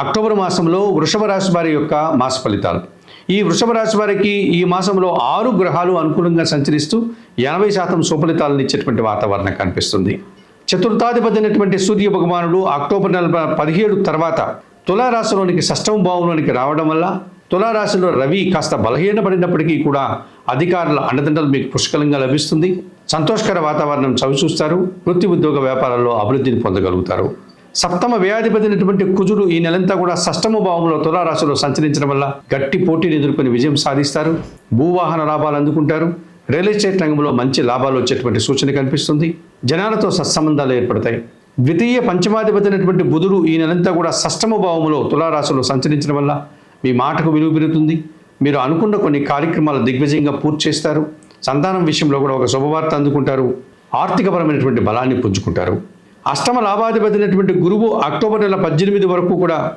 October మాసంలో వృషభ రాశి వారి యొక్క మాస ఫలితాలు. ఈ వృషభ రాశి వారికి ఈ మాసంలో ఆరు గ్రహాలు అనుకూలంగా సంచరిస్తూ ఎనభై శాతం సుఫలితాలను ఇచ్చేటువంటి వాతావరణం కనిపిస్తుంది. చతుర్థాధిపతి అయినటువంటి సూర్య భగవానుడు అక్టోబర్ నెల పదిహేడు తర్వాత తులారాశిలోనికి షష్టమ భావంలోనికి రావడం వల్ల తులారాశిలో రవి కాస్త బలహీనపడినప్పటికీ కూడా అధికారుల అండదండలు మీకు పుష్కలంగా లభిస్తుంది. సంతోషకర వాతావరణం చవిచూస్తారు. వృత్తి ఉద్యోగ వ్యాపారాల్లో అభివృద్ధిని పొందగలుగుతారు. సప్తమ వ్యయాధిపతి అయినటువంటి కుజుడు ఈ నెలంతా కూడా షష్టమ భావంలో తులారాశిలో సంచరించడం వల్ల గట్టి పోటీని ఎదుర్కొని విజయం సాధిస్తారు. భూవాహన లాభాలు అందుకుంటారు. రియల్ ఎస్టేట్ రంగంలో మంచి లాభాలు వచ్చేటువంటి సూచన కనిపిస్తుంది. జనాలతో సత్సంబంధాలు ఏర్పడతాయి. ద్వితీయ పంచమాధిపతి అయినటువంటి బుధుడు ఈ నెలంతా కూడా షష్టమ భావంలో తులారాశిలో సంచరించడం వల్ల మీ మాటకు విలువ పెరుగుతుంది. మీరు అనుకున్న కొన్ని కార్యక్రమాలు దిగ్విజయంగా పూర్తి చేస్తారు. సంతానం విషయంలో కూడా ఒక శుభవార్త అందుకుంటారు. ఆర్థికపరమైనటువంటి బలాన్ని పుంజుకుంటారు. అష్టమ లాభాధిపతినటువంటి గురువు అక్టోబర్ నెల పద్దెనిమిది వరకు కూడా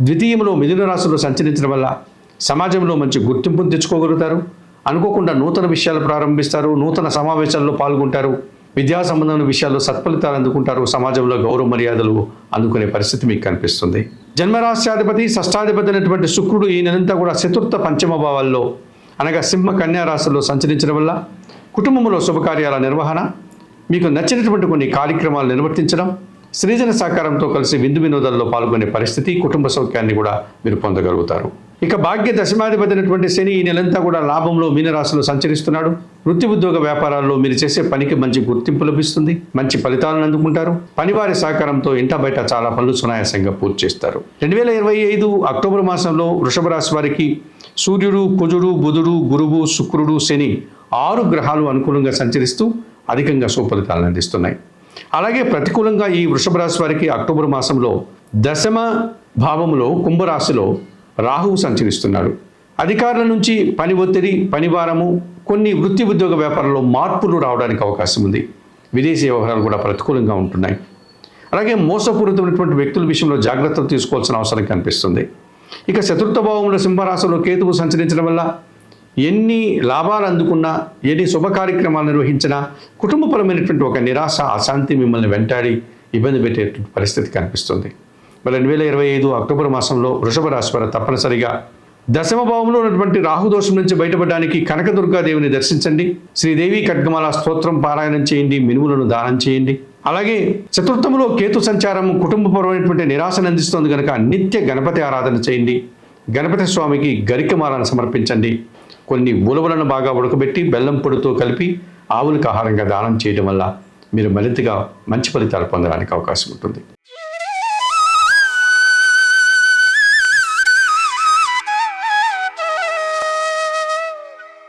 ద్వితీయంలో మిథున రాశిలో సంచరించడం వల్ల సమాజంలో మంచి గుర్తింపును తెచ్చుకోగలుగుతారు. అనుకోకుండా నూతన విషయాలు ప్రారంభిస్తారు. నూతన సమావేశాల్లో పాల్గొంటారు. విద్యా సంబంధమైన విషయాల్లో సత్ఫలితాలు అందుకుంటారు. సమాజంలో గౌరవ మర్యాదలు అందుకునే పరిస్థితి మీకు కనిపిస్తుంది. జన్మరాశ్యాధిపతి షష్టాధిపతి అయినటువంటి శుక్రుడు ఈ నెలంతా కూడా చతుర్థ పంచమ భావాల్లో అనగా సింహ కన్యా రాశుల్లో సంచరించడం వల్ల కుటుంబంలో శుభకార్యాల నిర్వహణ మీకు నచ్చినటువంటి కొన్ని కార్యక్రమాలు నిర్వర్తించడం సృజన సహకారంతో కలిసి విందు వినోదాల్లో పాల్గొనే పరిస్థితి కుటుంబ సౌఖ్యాన్ని కూడా మీరు పొందగలుగుతారు. ఇక భాగ్య దశమాధిపతి అయినటువంటి శని ఈ నెలంతా కూడా లాభంలో మీనరాశిలో సంచరిస్తున్నాడు. వృత్తి ఉద్యోగ వ్యాపారాల్లో మీరు చేసే పనికి మంచి గుర్తింపు లభిస్తుంది. మంచి ఫలితాలను అందుకుంటారు. పనివారి సహకారంతో ఇంట బయట చాలా పనులు సునాయాసంగా పూర్తి చేస్తారు. రెండు వేల ఇరవై ఐదు అక్టోబర్ మాసంలో వృషభ రాశి వారికి సూర్యుడు కుజుడు బుధుడు గురువు శుక్రుడు శని ఆరు గ్రహాలు అనుకూలంగా సంచరిస్తూ అధికంగా సుఫలితాలను అందిస్తున్నాయి. అలాగే ప్రతికూలంగా ఈ వృషభ రాశి వారికి అక్టోబర్ మాసంలో దశమ భావంలో కుంభరాశిలో రాహువు సంచరిస్తున్నాడు అధికారుల నుంచి పని ఒత్తిడి పనివారము కొన్ని వృత్తి ఉద్యోగ వ్యాపారంలో మార్పులు రావడానికి అవకాశం ఉంది. విదేశీ వ్యవహారాలు కూడా ప్రతికూలంగా ఉంటున్నాయి. అలాగే మోసపూరితమైనటువంటి వ్యక్తుల విషయంలో జాగ్రత్తలు తీసుకోవాల్సిన అవసరం కనిపిస్తుంది. ఇక చతుర్థ భావంలో సింహరాశిలో కేతువు సంచరించడం వల్ల ఎన్ని లాభాలు అందుకున్నా ఎన్ని శుభ కార్యక్రమాలు నిర్వహించినా కుటుంబపరమైనటువంటి ఒక నిరాశ అశాంతి మిమ్మల్ని వెంటాడి ఇబ్బంది పెట్టేటువంటి పరిస్థితి కనిపిస్తుంది. మరి రెండు వేల ఇరవై ఐదు అక్టోబర్ మాసంలో వృషభ రాశి వారు తప్పనిసరిగా దశమ భావంలో ఉన్నటువంటి రాహుదోషం నుంచి బయటపడడానికి కనకదుర్గాదేవిని దర్శించండి. శ్రీదేవి ఖడ్గమాల స్తోత్రం పారాయణం చేయండి మినుములను దానం చేయండి. అలాగే చతుర్థములో కేతు సంచారం కుటుంబపరమైనటువంటి నిరాశను అందిస్తోంది కనుక నిత్య గణపతి ఆరాధన చేయండి. గణపతి స్వామికి గరికమాలను సమర్పించండి. కొన్ని ఉలవలను బాగా ఉడకబెట్టి బెల్లం పొడితో కలిపి ఆవులకు ఆహారంగా దానం చేయడం వల్ల మీరు మరింతగా మంచి ఫలితాలు పొందడానికి అవకాశం ఉంటుంది.